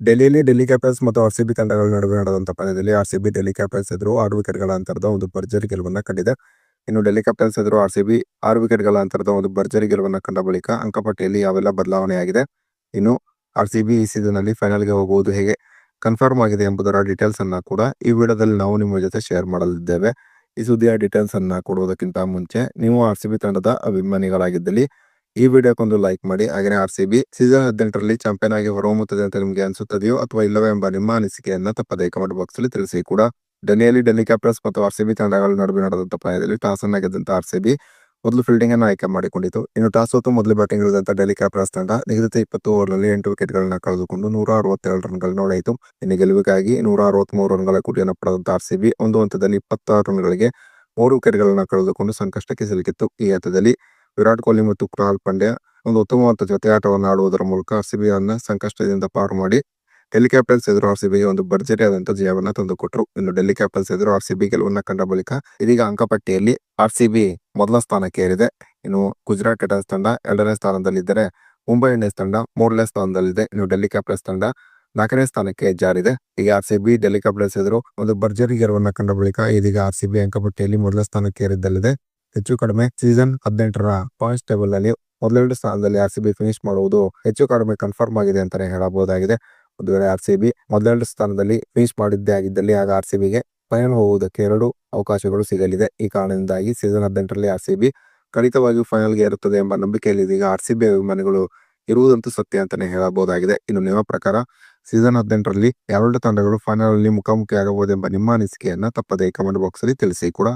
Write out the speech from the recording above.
ಡೆಲ್ಲಿಯಲ್ಲಿ Delhi capitals ಮತ್ತು R C B ತಂಡಗಳ ನಡುವೆ ನಡೆದಂತ ಪಂದ್ಯದಲ್ಲಿ R C B, Delhi capitals ಎದುರು ಆರು ವಿಕೆಟ್ಗಳ ಅಂತರದ ಒಂದು ಭರ್ಜರಿ ಗೆಲುವನ್ನ ಕಂಡಿದೆ. ಇನ್ನು ಡೆಲ್ಲಿ ಕ್ಯಾಪಿಟಲ್ಸ್ ಎದುರು ಆರ್ ಸಿ ಬಿ ಆರು ವಿಕೆಟ್ಗಳ ಅಂತರದ ಒಂದು ಭರ್ಜರಿ ಗೆಲುವನ್ನ ಕಂಡ ಬಳಿಕ ಅಂಕಪಟ್ಟಿಯಲ್ಲಿ ಯಾವೆಲ್ಲ ಬದಲಾವಣೆಯಾಗಿದೆ? ಇನ್ನು ಆರ್ ಸಿ ಬಿ ಈ ಸೀಸನ್ ಅಲ್ಲಿ ಫೈನಲ್ಗೆ ಹೋಗುವುದು ಹೇಗೆ ಕನ್ಫರ್ಮ್ ಆಗಿದೆ ಎಂಬುದರ ಡೀಟೇಲ್ಸ್ ಅನ್ನ ಕೂಡ ಈ ವಿಡಿಯೋದಲ್ಲಿ ನಾವು ನಿಮ್ಮ ಜೊತೆ ಶೇರ್ ಮಾಡಲಿದ್ದೇವೆ. ಈ ಸುದ್ದಿಯ ಡೀಟೇಲ್ಸ್ ಅನ್ನ ಕೊಡುವುದಕ್ಕಿಂತ ಮುಂಚೆ ನೀವು ಆರ್ ಸಿ ಬಿ ತಂಡದ ಅಭಿಮಾನಿಗಳಾಗಿದ್ದಲ್ಲಿ ಈ ವಿಡಿಯೋಕ್ಕೊಂದು ಲೈಕ್ ಮಾಡಿ ಹಾಗೆ ಆರ್ ಸಿ ಬಿ ಸೀಸನ್ ಹದಿನೆಂಟರಲ್ಲಿ ಚಾಂಪಿಯನ್ ಆಗಿ ಹೊರಹೊಮ್ಮುತ್ತದೆ ಅಂತ ನಿಮಗೆ ಅನಿಸುತ್ತದೆಯೋ ಅಥವಾ ಇಲ್ಲವೇ ಎಂಬ ನಿಮ್ಮ ಅನಿಸಿಕೆಯನ್ನು ತಪ್ಪದೇ ಕಮೆಂಟ್ ಬಾಕ್ಸ್ ಅಲ್ಲಿ ತಿಳಿಸಿ ಕೂಡ. ಡೆನಿಯಲ್ಲಿ ಡೆಲ್ಲಿ ಕ್ಯಾಪಿಟಲ್ಸ್ ಮತ್ತು ಆರ್ ಸಿ ಬಿ ತಂಡಗಳ ನಡುವೆ ನಡೆದಂತ ಪಂದ್ಯದಲ್ಲಿ ಟಾಸ್ ಅನ್ನ ಗೆದ್ದಂತ ಆರ್ ಸಿ ಬಿ ಮೊದಲು ಫೀಲ್ಡಿಂಗ್ ಅನ್ನು ಆಯ್ಕೆ ಮಾಡಿಕೊಂಡಿತು. ಇನ್ನು ಟಾಸ್ ಹೊತ್ತು ಮೊದಲು ಬ್ಯಾಟಿಂಗ್ ಇಳಿದಂತ ಡೆಲ್ಲಿ ಕ್ಯಾಪಿಟಲ್ಸ್ ತಂಡ ನಿಗದಿತ ಇಪ್ಪತ್ತು ಓವರ್ನಲ್ಲಿ ಎಂಟು ವಿಕೆಟ್ಗಳನ್ನ ಕಳೆದುಕೊಂಡು ನೂರ ಅರವತ್ತೆರಡು ರನ್ಗಳನ್ನು ಹೊಡೆಯಿತು ಇನ್ನು ಗೆಲುವಿಗಾಗಿ ನೂರ ಅರವತ್ಮೂರು ರನ್ಗಳ ಗುರಿಯನ್ನು ಪಡೆದಂತ ಆರ್ ಸಿ ಬಿ ಒಂದು ಹಂತದಲ್ಲಿ ಇಪ್ಪತ್ತಾರು ರನ್ಗಳಿಗೆ ಮೂರು ವಿಕೆಟ್ಗಳನ್ನ ಕಳೆದುಕೊಂಡು ಸಂಕಷ್ಟಕ್ಕೆ ಸಿಲುಕಿತ್ತು. ಈ ಹಂತದಲ್ಲಿ ವಿರಾಟ್ ಕೊಹ್ಲಿ ಮತ್ತು ಕೃಣಾಲ್ ಪಾಂಡ್ಯ ಒಂದು ಉತ್ತಮವಾದ ಜೊತೆ ಆಟವನ್ನು ಆಡುವುದರ ಮೂಲಕ ಆರ್ ಅನ್ನ ಸಂಕಷ್ಟದಿಂದ ಪಾರು ಮಾಡಿ ಡೆಲ್ಲಿ ಕ್ಯಾಪಿಟಲ್ಸ್ ಎದುರು ಆರ್ ಸಿ ಒಂದು ಭರ್ಜರಿಯಾದಂತಹ ಜಯವನ್ನ ತಂದುಕೊಟ್ರು. ಇನ್ನು ಡೆಲ್ಲಿ ಕ್ಯಾಪಿಟಲ್ಸ್ ಎದುರು ಆರ್ ಸಿ ಬಿ ಗೆಲುವನ್ನ ಕಂಡ ಬಳಿಕ ಇದೀಗ ಅಂಕಪಟ್ಟಿಯಲ್ಲಿ ಆರ್ ಸಿ ಬಿ ಮೊದಲ ಸ್ಥಾನಕ್ಕೆ ಏರಿದೆ. ಇನ್ನು ಗುಜರಾತ್ ಟೈಟನ್ಸ್ ತಂಡ ಎರಡನೇ ಸ್ಥಾನದಲ್ಲಿದ್ದರೆ ಮುಂಬೈ ಇಂಡಿಯನ್ಸ್ ತಂಡ ಮೂರನೇ ಸ್ಥಾನದಲ್ಲಿದೆ. ಇನ್ನು ಡೆಲ್ಲಿ ಕ್ಯಾಪಿಟಲ್ಸ್ ತಂಡ ನಾಲ್ಕನೇ ಸ್ಥಾನಕ್ಕೆ ಜಾರಿದೆ. ಈಗ R C B Delhi capitals ಎದುರು ಒಂದು ಭರ್ಜರಿ ಗೆಲುವನ್ನ ಕಂಡ ಬಳಿಕ ಇದೀಗ ಆರ್ ಸಿ ಬಿ ಅಂಕಪಟ್ಟಿಯಲ್ಲಿ ಮೊದಲ ಸ್ಥಾನಕ್ಕೆ ಏರಿದ್ದಲ್ಲಿದೆ. ಹೆಚ್ಚು ಕಡಿಮೆ ಸೀಸನ್ ಹದಿನೆಂಟರ ಪಾಯಿಂಟ್ಸ್ ಟೇಬಲ್ನಲ್ಲಿ ಮೊದಲೆರಡು ಸ್ಥಾನದಲ್ಲಿ ಆರ್ ಸಿ ಬಿ ಫಿನಿಶ್ ಮಾಡುವುದು ಹೆಚ್ಚು ಕಡಿಮೆ ಕನ್ಫರ್ಮ್ ಆಗಿದೆ ಅಂತಾನೆ ಹೇಳಬಹುದಾಗಿದೆ. ಒಂದು ವೇಳೆ ಆರ್ ಸಿ ಬಿ ಮೊದಲೆರಡು ಸ್ಥಾನದಲ್ಲಿ ಫಿನಿಶ್ ಮಾಡಿದ್ದೇ ಆಗಿದ್ದಲ್ಲಿ ಆಗ ಆರ್ ಸಿ ಬಿಗೆ ಫೈನಲ್ ಹೋಗುವುದಕ್ಕೆ ಎರಡು ಅವಕಾಶಗಳು ಸಿಗಲಿದೆ. ಈ ಕಾರಣದಿಂದಾಗಿ ಸೀಸನ್ ಹದಿನೆಂಟರಲ್ಲಿ ಆರ್ ಸಿ ಬಿ ಖಂಡಿತವಾಗಿಯೂ ಫೈನಲ್ಗೆ ಇರುತ್ತದೆ ಎಂಬ ನಂಬಿಕೆಯಲ್ಲಿ ಇದೀಗ ಆರ್ ಸಿ ಬಿ ಅಭಿಮಾನಿಗಳು ಇರುವುದಂತೂ ಸತ್ಯ ಅಂತಾನೆ ಹೇಳಬಹುದಾಗಿದೆ. ಇನ್ನು ನಿಮ್ಮ ಪ್ರಕಾರ ಸೀಸನ್ ಹದಿನೆಂಟರಲ್ಲಿ ಎರಡು ತಂಡಗಳು ಫೈನಲ್ ಅಲ್ಲಿ ಮುಖಾಮುಖಿ ಆಗಬಹುದು ಎಂಬ ನಿಮ್ಮ ಅನಿಸಿಕೆಯನ್ನ ತಪ್ಪದೆ ಕಮೆಂಟ್ ಬಾಕ್ಸ್ ಅಲ್ಲಿ ತಿಳಿಸಿ ಕೂಡ.